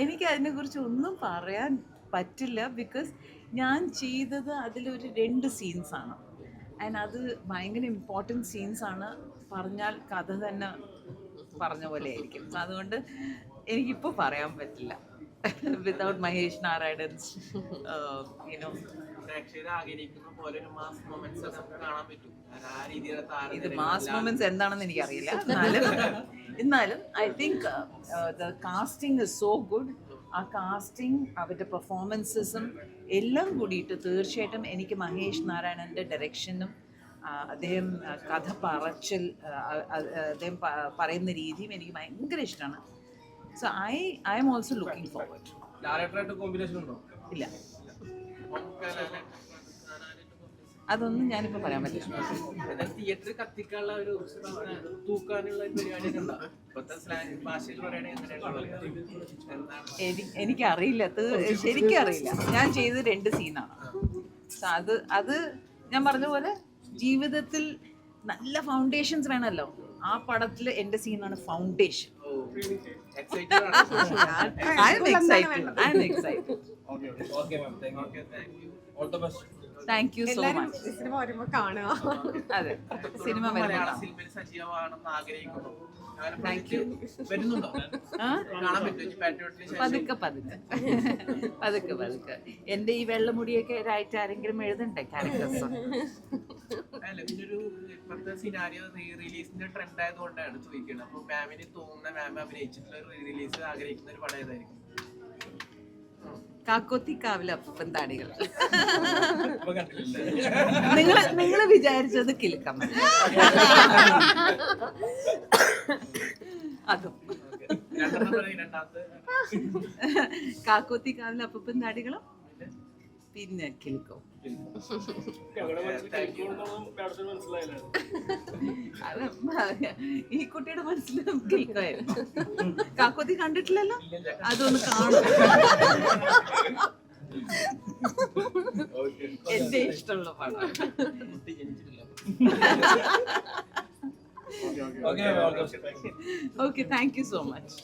എനിക്ക് അതിനെക്കുറിച്ച് ഒന്നും പറയാൻ പറ്റില്ല ബിക്കോസ് ഞാൻ ചെയ്തത് അതിലൊരു രണ്ട് സീൻസാണ് ആൻഡ് അത് ഭയങ്കര ഇമ്പോർട്ടന്റ് സീൻസാണ് പറഞ്ഞാൽ കഥ തന്നെ പറഞ്ഞ പോലെ ആയിരിക്കും അതുകൊണ്ട് എനിക്കിപ്പോൾ പറയാൻ പറ്റില്ല. വിതൗട്ട് മഹേഷ് നാരായണൻസ് യുനോ രീതിയിലുള്ള ഇത് മാസ് മൊമെന്റ്സ് എന്താണെന്ന് എനിക്കറിയില്ല. എന്നാലും എന്നാലും I think the casting is so good ആ കാസ്റ്റിംഗ് അവരുടെ പെർഫോമൻസസും എല്ലാം കൂടിയിട്ട് തീർച്ചയായിട്ടും എനിക്ക് മഹേഷ് നാരായണന്റെ ഡയറക്ഷനും അദ്ദേഹം കഥ പറച്ചിൽ അദ്ദേഹം പറയുന്ന രീതിയും എനിക്ക് ഭയങ്കര ഇഷ്ടമാണ്. So I I am also looking forward ലാലേട്ടനായിട്ട് combination ഉണ്ടോ? ഇല്ല. അതൊന്നും ഞാനിപ്പോൾ പറയാൻ പറ്റില്ല. തിയേറ്ററിൽ കത്തിക്കാനുള്ള ഒരു തൂക്കാനുള്ള പരിപാടി പരിപാടിയൊക്കെ ഉണ്ടോ? ഇപ്പോഴത്തെ സ്ലാങ് ഭാഷയിൽ പറയുകയാണെങ്കിൽ എങ്ങനെയാണ് എന്താണ്? എനി എനിക്കറിയില്ല. തീ- ശരിക്കും അറിയില്ല ഞാൻ ചെയ്ത് രണ്ട് സീനാണ്. അത് അത് ഞാൻ പറഞ്ഞ പോലെ ജീവിതത്തിൽ നല്ല ഫൗണ്ടേഷൻസ് വേണമല്ലോ. ആ പടത്തിൽ എന്റെ സീനാണ് foundation I am excited I am excited okay ma'am thank okay you thank you so much cinema വരുമ്പോ കാണുക. അതെ സിനിമ പാട്രിയോട്ടിന് ശേഷം പതുക്കെ പതുക്കെ പതുക്കെ. പതുക്കെ എന്റെ ഈ വെള്ളമുടിയൊക്കെ ആയിട്ട് ആരെങ്കിലും എഴുതണ്ടേ ക്യാരക്ടേഴ്സ് ഇപ്പോഴത്തെ സിനാരിയോ റിലീസിന്റെ ട്രെൻഡ് ആയതുകൊണ്ടാണ് ചോദിക്കുന്നത് അപ്പൊ മാമിന് തോന്നുന്ന മാം അഭിനയിച്ചിട്ടുള്ള റിലീസ് ആഗ്രഹിക്കുന്ന ഒരു പടം ഏതായിരിക്കും? കാക്കോത്തി കാവിലെ അപ്പം താടികൾ നിങ്ങൾ നിങ്ങൾ വിചാരിച്ചത് കിലുക്കമ്മ. അതും. കാക്കോത്തിക്കാവിലെ അപ്പം താടികളും പിന്നെ കിലുക്കവും. ഈ കുട്ടിയുടെ മനസ്സിൽ കേൾക്കായിരുന്നു കാക്കോത്തി കണ്ടിട്ടില്ലല്ലോ? അതൊന്ന് കാണും എന്റെ ഇഷ്ടമുള്ള പടം okay thank you so much